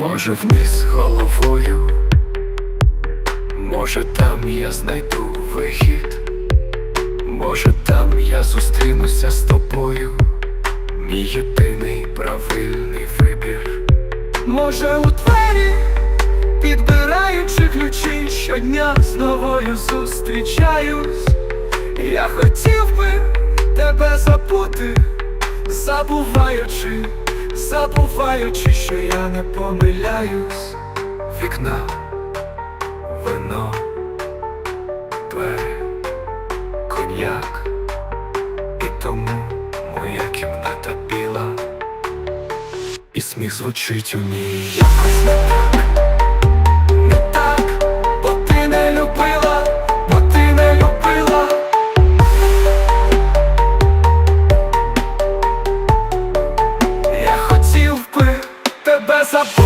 Може вниз головою, може там я знайду вихід, може там я зустрінуся з тобою, мій єдиний правильний вибір. Може у двері, підбираючи ключі, щодня з новою зустрічаюсь. Я хотів би тебе забути, забуваючи, забуваючи, що я не помиляюсь. Вікна, вино, двері, коньяк, і тому моя кімната біла, і сміх звучить у ній. тебе забуду.